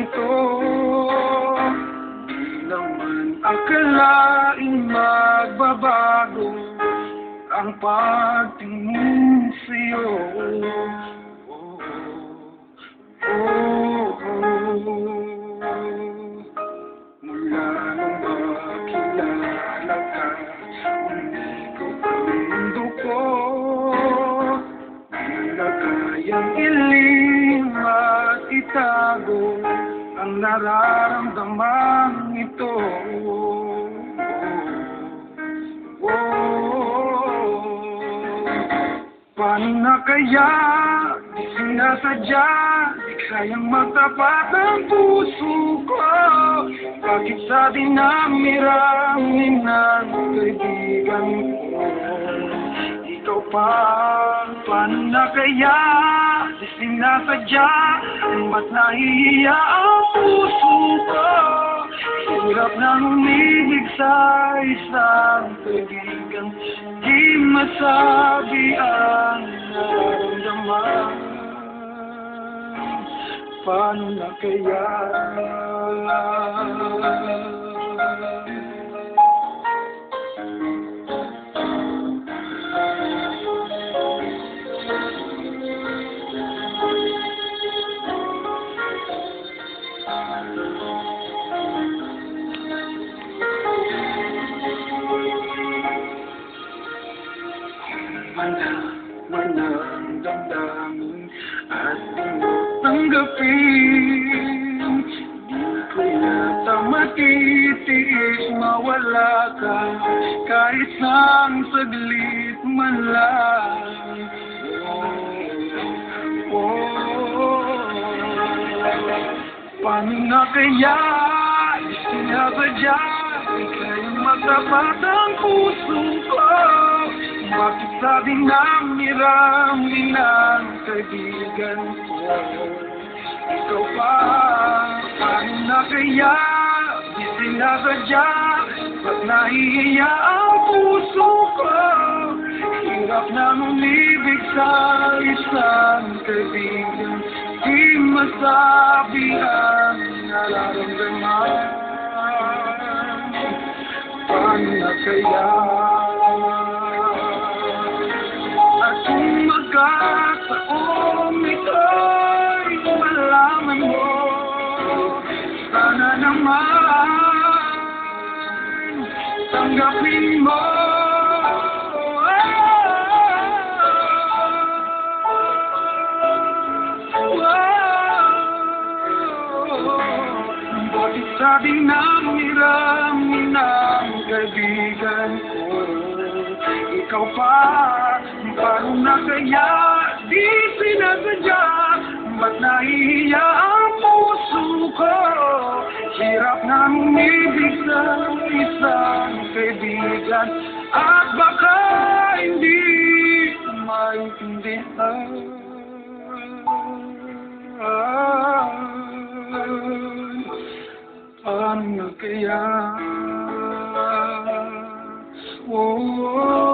ito Di naman akalaing magbabago Ang pagtingin sa'yo. Oh, oh, oh. Mula nung makilala ka Umikot ang mundo ko. Di na kayang ilim at itago Ang nararamdaman ito. Oh, Paano na kaya di sinasadya Di kayang magtapat ang puso ko? Bakit sa dinamiraming ng kaibigan ko? Ikaw pa, paano na kaya sinasadya Ba't nahihiya ang puso ko Hirap nang umibig sa isang kaibigan Di masabi ang nararamdaman Paano na kaya? Mana, mana ang damdamin at di mo tanggapin Di ko yata matitiis mawala ka kahit sang saglit man lang Oh, oh, Paano na kaya kayang magtapat ang puso ko Bakit sa dinamiraming ng kaibigan ko? Ikaw pa Paano na kaya? Di sinasadya Ba't nahihiya ang puso ko? Hirap na umibig sa isang kaibigan. Di masabi ang nararamdaman. Paano na kaya Naman tanggapin mo. Sabi ng mirami ng kaibigan ko Ikaw pa, paano na kaya di sinasadya Ba't nahihiya pag-ibig sa isang kaibigan at baka hindi maintindihan. Paano kaya? Oh, oh. oh.